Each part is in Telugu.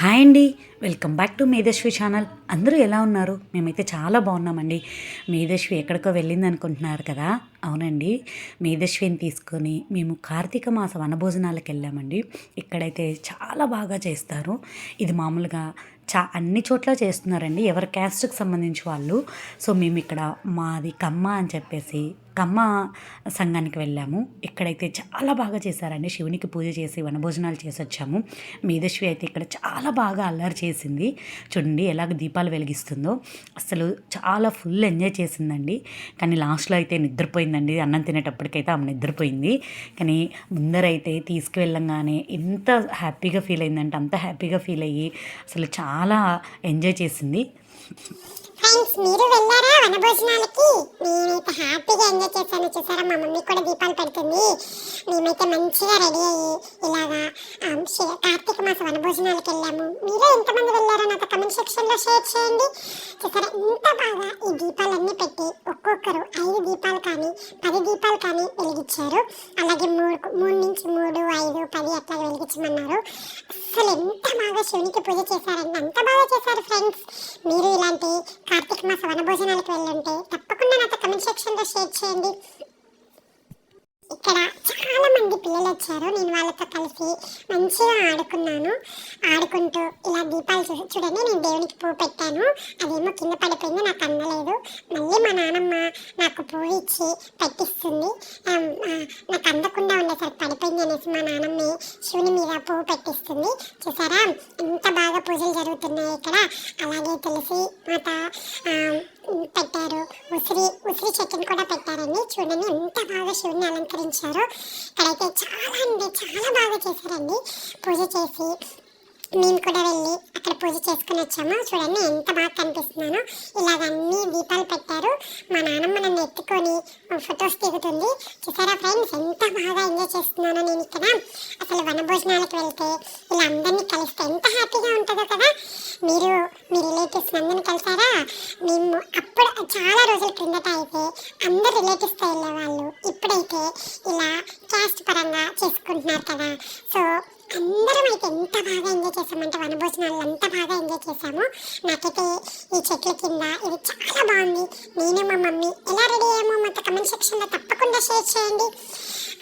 హాయ్ అండి. Welcome back to Medhasvi channel. అందరూ ఎలా ఉన్నారు? మేమైతే చాలా బాగున్నామండి. మేధస్వి ఎక్కడికో వెళ్ళింది అనుకుంటున్నారు కదా? అవునండి. మేధస్విని తీసుకొని మేము కార్తీక మాస వనభోజనాలకు వెళ్ళామండి. ఇక్కడైతే చాలా బాగా చేస్తారు. ఇది మామూలుగా చా అన్ని చోట్ల చేస్తున్నారండి. ఎవరి క్యాస్ట్కి సంబంధించి వాళ్ళు. సో మేము ఇక్కడ మాది కమ్మ అని చెప్పేసి కమ్మ సంఘానికి వెళ్ళాము. ఇక్కడైతే చాలా బాగా చేశారండి. శివునికి పూజ చేసి వనభోజనాలు చేసి వచ్చాము. మేధశ్వి అయితే ఇక్కడ చాలా బాగా అల్లరి చేసింది. చూడండి ఎలాగ దీపాలు వెలిగిస్తుందో. అసలు చాలా ఫుల్ ఎంజాయ్ చేసిందండి. కానీ లాస్ట్లో అయితే నిద్రపోయిందండి. అన్నం తినేటప్పటికైతే ఆమె నిద్రపోయింది. కానీ ముందరైతే తీసుకువెళ్ళంగానే ఎంత హ్యాపీగా ఫీల్ అయిందంటే అంత హ్యాపీగా ఫీల్ అయ్యి అసలు చాలా ఎంజాయ్ చేసింది. ఫ్రెండ్స్ మీరు వెళ్ళారా వనభోజనాలకి మేమైతే హ్యాపీగా ఎంజాయ్ చేశాను. చూసారా మా మమ్మీ కూడా దీపాలు పెడుతుంది. మేమైతే మంచిగా రెడీ అయ్యి ఇలాగా కార్తీక మాస వనభోజనాలకు వెళ్ళాము. మీరే ఎంతమంది వెళ్ళారో సెక్షన్లో షేర్ చేయండి. చూసారా? ఇంత బాగా ఈ దీపాలన్నీ పెట్టి ఒక్కొక్కరు ఐదు దీపాలు కానీ పది దీపాలు కానీ వెలిగించారు. అలాగే మూడు మూడు నుంచి మూడు ఐదు పది అట్లా వెలిగించమన్నారు. అసలు ఎంత బాగా శివునికి పూజ చేశారండి. అంత బాగా చేశారు ఫ్రెండ్స్. మీరు ఇలాంటి కార్తీక మాస వనభోజనాలకు వెళ్ళుంటే తప్పకుండా నాతో కమెంట్ సెక్షన్లో షేర్ చేయండి. ఇక్కడ చాలా మంది పిల్లలు వచ్చారు. నేను వాళ్ళతో కలిసి మంచిగా ఆడుకున్నాను. ఆడుకుంటూ ఇలా దీపాలు చూసి చూడండి నేను దేవునికి పువ్వు పెట్టాను. అదేమో కింద పడిపోయింది నాకు అందలేదు. మళ్ళీ మా నాన్నమ్మ నాకు పువ్వు ఇచ్చి పెట్టిస్తుంది. నాకు అందకుండా ఉండేసరికి పడిపోయింది అనేసి మా నాన్నమ్మ శివుని మీద పువ్వు పెట్టిస్తుంది. చూసారా? ఎంత బాగా పూజలు జరుగుతున్నాయి ఇక్కడ. అలాగే తులసి మాత ఉసిరి ఉసిరి చెట్టుని కూడా పెట్టారండి. చూడండి ఎంత బాగా శివుని అలంకరించారు. ఇక్కడైతే చాలా అంటే చాలా బాగా చేశారండి. పూజ చేసి మేము కూడా వెళ్ళి అక్కడ పూజ చేసుకుని వచ్చాము. చూడండి ఎంత బాగా కనిపిస్తున్నాను. ఇలాగ అన్ని దీపాలు పెట్టారు. మా నాన్నమ్మ నన్ను ఎత్తుకొని ఫొటోస్ దిగుతుంది. చూసారా ఫ్రెండ్స్? ఎంత బాగా ఎంజాయ్ చేస్తున్నానో నేను ఇక్కడ. అసలు వనభోజనాలకు వెళ్తే ఇలా అందరినీ కలిస్తే ఎంత హ్యాపీగా ఉంటుందో కదా. మీరు మీ రిలేటివ్స్ అందరిని కలిసారా? మేము ఇప్పుడు చాలా రోజుల క్రిందట అయితే అందరు రిలేటివ్స్తో వెళ్ళేవాళ్ళు ఇప్పుడైతే ఇలా క్యాస్ట్ పరంగా చేసుకుంటున్నారు కదా. సో అందరం అయితే ఎంత బాగా ఎంజాయ్ చేసామంటే వనభోజనాలు అంత బాగా ఎంజాయ్ చేసాము నాకైతే ఈ చెట్ల కింద ఇది చాలా బాగుంది. నేను మా మమ్మీ ఎలా రెడీ అయ్యామో మొత్తం కమెంట్ సెక్షన్లో తప్పకుండా షేర్ చేయండి.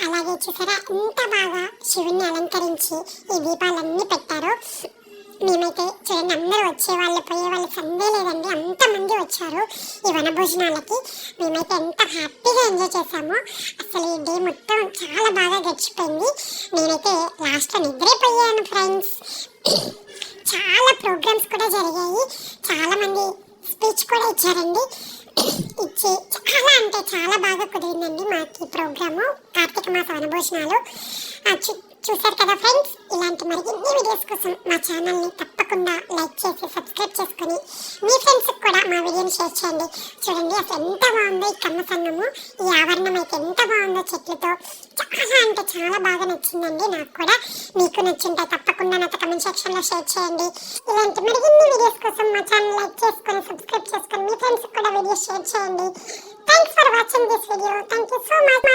అలాగే చూసారా ఇంత బాగా శివుణ్ణి అలంకరించి ఈ దీపాలన్నీ పెట్టారు. భోజనాలకి మేమైతే ఎంత హ్యాపీగా ఎంజాయ్ చేసామో అసలు ఈ డే మొత్తం చాలా బాగా గడిచిపోయింది. నేనైతే లాస్ట్లో నిద్రపోయాను ఫ్రెండ్స్ చాలా ప్రోగ్రామ్స్ కూడా జరిగాయి. చాలామంది స్పీచ్ కూడా ఇచ్చారండి. ఇచ్చి చాలా అంటే చాలా బాగా కుదిరిందండి మాకు ఈ ప్రోగ్రాము కార్తీక మాస వనభోజనాలు. ఆ, చూశారు కదా ఫ్రెండ్స్? ఇలాంటి మరిన్ని వీడియోస్ కోసం మా ఛానల్ని తప్పకుండా లైక్ చేసి సబ్స్క్రైబ్ చేసుకొని మీ ఫ్రెండ్స్కి కూడా మా వీడియోని షేర్ చేయండి. చూడండి అసలు ఎంత బాగుందో ఈ కమ్మ సంగము. ఈ ఆవరణం అయితే ఎంత బాగుందో చెట్లతో. చాలా అంటే చాలా బాగా నచ్చిందండి. నాకు కూడా మీకు నచ్చింటే తప్పకుండా నాతో కమెంట్ సెక్షన్లో షేర్ చేయండి. ఇలాంటి మరిన్ని వీడియోస్ కోసం మా ఛానల్ లైక్ చేసుకొని సబ్స్క్రైబ్ చేసుకొని మీ ఫ్రెండ్స్కి కూడా వీడియోస్ షేర్ చేయండి. Thanks for watching this video thank you so much